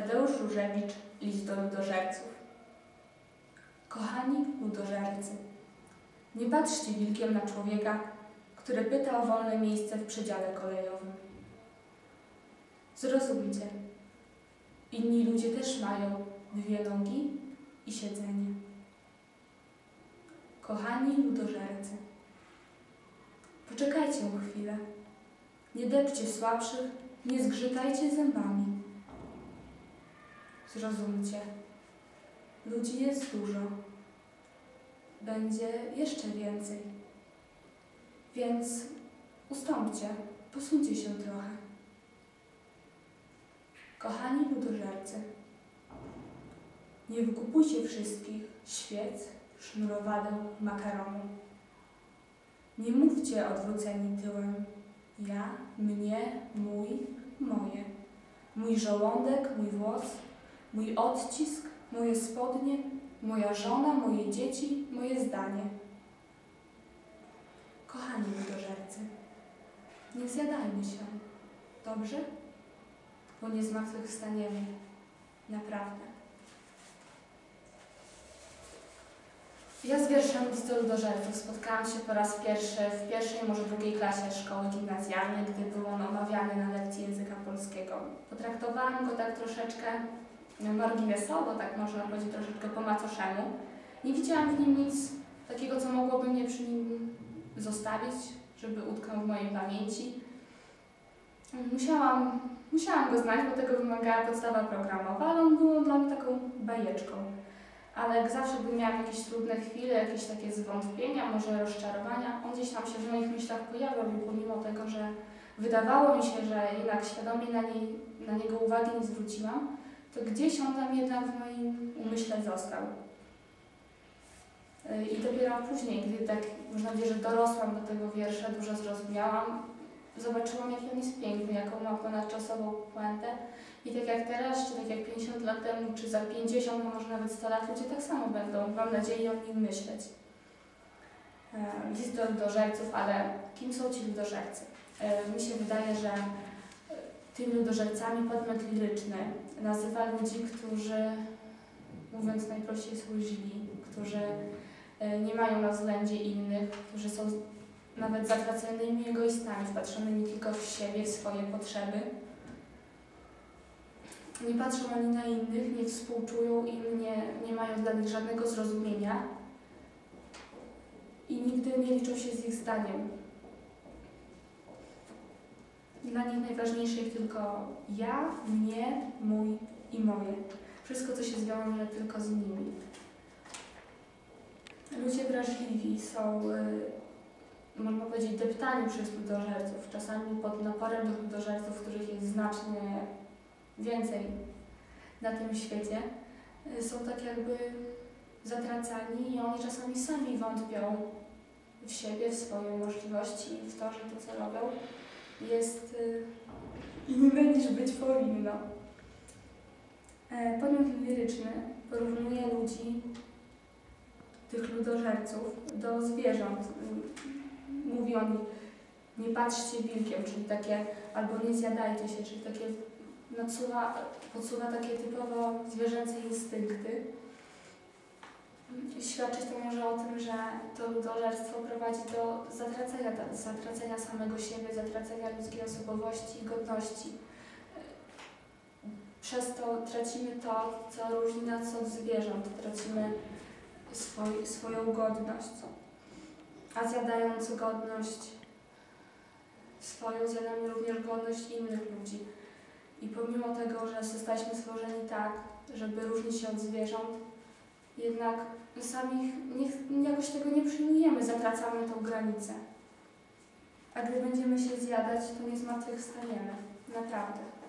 Tadeusz Różewicz, list do ludożerców. Kochani ludożercy, nie patrzcie wilkiem na człowieka, który pyta o wolne miejsce w przedziale kolejowym. Zrozumcie, inni ludzie też mają dwie nogi i siedzenie. Kochani ludożercy, poczekajcie chwilę. Nie depcie słabszych, nie zgrzytajcie zębami. Zrozumcie, ludzi jest dużo. Będzie jeszcze więcej. Więc ustąpcie, posuńcie się trochę. Kochani ludożercy, nie wykupujcie wszystkich świec, sznurowadeł, makaronu. Nie mówcie odwróceni tyłem ja, mnie, mój, moje. Mój żołądek, mój włos, mój odcisk, moje spodnie, moja żona, moje dzieci, moje zdanie. Kochani ludożercy, nie zjadajmy się, dobrze? Bo nie zmartwychwstaniemy, naprawdę. Ja z wierszem listu ludożerców spotkałam się po raz pierwszy w pierwszej, może drugiej klasie szkoły gimnazjalnej, gdy był on omawiany na lekcji języka polskiego. Potraktowałam go tak troszeczkę marginesowo, tak można powiedzieć troszeczkę po macoszemu. Nie widziałam w nim nic takiego, co mogłoby mnie przy nim zostawić, żeby utknął w mojej pamięci. Musiałam, musiałam go znać, bo tego wymagała podstawa programowa, ale on był dla mnie taką bajeczką ale jak zawsze gdy miałam jakieś trudne chwile, jakieś takie zwątpienia, może rozczarowania, on gdzieś tam się w moich myślach pojawiał pomimo tego, że wydawało mi się, że jednak świadomie na, niej, na niego uwagi nie zwróciłam, to gdzieś on tam jednak w moim umyśle został. I dopiero później, gdy tak można powiedzieć, że dorosłam do tego wiersza, dużo zrozumiałam, zobaczyłam, jaki on jest piękny, jaką ma ponadczasową puentę. I tak jak teraz, czy tak jak 50 lat temu, czy za 50, no może nawet 100 lat, ludzie tak samo będą, mam nadzieję, o nim myśleć. List do ludożerców, ale kim są ci ludożercy? Mi się wydaje, że tymi ludożercami podmiot liryczny nazywa ludzi, którzy, mówiąc najprościej, są źli, którzy nie mają na względzie innych, którzy są nawet zatraconymi egoistami, wpatrzonymi tylko w siebie, w swoje potrzeby. Nie patrzą ani na innych, nie współczują im, nie, nie mają dla nich żadnego zrozumienia i nigdy nie liczą się z ich zdaniem. Dla nich najważniejsze jest tylko ja, mnie, mój i moje. Wszystko, co się zwiąże tylko z nimi. Ludzie wrażliwi są można powiedzieć, deptani przez ludożerców, czasami pod naporem ludożerców, których jest znacznie więcej na tym świecie, y, są tak jakby zatracani i oni czasami sami wątpią w siebie, w swoje możliwości, w to, że to, co robią, jest y, inne niż być powinno. Podmiot liryczny porównuje ludzi, tych ludożerców, do zwierząt mówi o nich nie patrzcie wilkiem, czyli takie, albo nie zjadajcie się, czyli takie nadsuwa, podsuwa takie typowo zwierzęce instynkty. Świadczyć to może o tym, że to ludożerstwo prowadzi do zatracenia, zatracenia samego siebie, zatracenia ludzkiej osobowości i godności. Przez to tracimy to, co różni nas od zwierząt, tracimy swój, swoją godność a zjadając godność swoją, zjadamy również godność innych ludzi. I pomimo tego, że zostaliśmy stworzeni tak, żeby różnić się od zwierząt, jednak sami nie, jakoś tego nie przyjmujemy, zatracamy tą granicę. A gdy będziemy się zjadać, to nie zmartwychwstaniemy. Naprawdę.